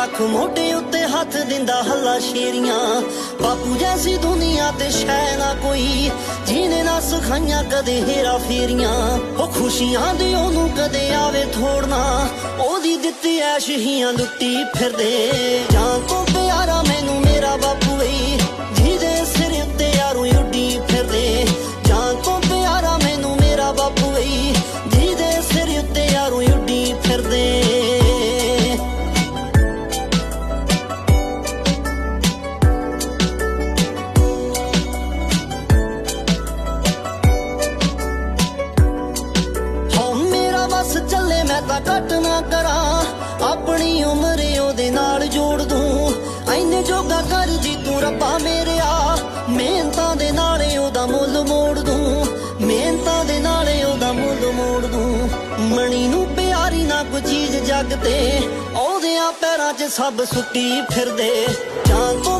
ਰੱਖ ਮੋਢੇ ਉੱਤੇ ਹੱਥ ਦਿੰਦਾ ਹੱਲਾ ਸ਼ੇਰੀਆਂ। ਬਾਪੂ ਜੈਸੀ ਦੁਨੀਆ ਤੇ ਸ਼ੈ ਨਾ ਕੋਈ ਜਿਹਨੇ ਨਾ ਸਿਖਾਈਆਂ ਕਦੇ ਹੇਰਾ ਫੇਰੀਆਂ। ਉਹ ਖੁਸ਼ੀਆਂ ਦੇ ਉਹਨੂੰ ਕਦੇ ਆਵੇ ਥੋੜਨਾ, ਉਹਦੀ ਦਿੱਤੀ ਐਸ਼ਹੀਆਂ ਲੁੱਟੀ ਫਿਰਦੇ। ਜਾਂ ਤੋਂ ਪਿਆਰਾ ਮੈਨੂੰ ਮੇਰਾ ਬਾਪੂ ਈ ਜਿਹਦੇ ਸਿਰ ਉੱਤੇ ਯਾਰੂ ਉੱਡੀ ਫਿਰਦੇ। ਜਾਂ ਤੋਂ ਪਿਆਰਾ ਮੈਨੂੰ ਮੇਰਾ ਬਾਪੂ ਈ ਜਿਹਦੇ ਸਿਰ ਉੱਤੇ ਯਾਰੂ ਉੱਡੀ ਫਿਰਦੇ। ਚੱਲੇ ਮੈਂ ਤਾਂ ਘੱਟ ਨਾ ਕਰਾਂ। ਆਪਣੀ ਉਮਰ ਉਹਦੇ ਨਾਲ ਜੋੜ ਦੂੰ। ਐਨੇ ਜੋਗਾ ਕਰਦੀ ਤੂੰ ਰੱਬਾ ਮੇਰਿਆ। ਮਿਹਨਤਾਂ ਦੇ ਨਾਲੇ ਉਹਦਾ ਮੁੱਲ ਮੋੜ ਦੂੰ। ਮਿਹਨਤਾਂ ਦੇ ਨਾਲੇ ਉਹਦਾ ਮੁੱਲ ਮੋੜ ਦੂੰ। ਮਣੀ ਨੂੰ ਪਿਆਰੀ ਨਾ ਕੋਈ ਚੀਜ਼ ਜੱਗ ਤੇ। ਉਹਦਿਆਂ ਪੈਰਾਂ 'ਚ ਸਭ ਸੁੱਟੀ ਫਿਰਦੇ। ਜਾਂ ਤੋਂ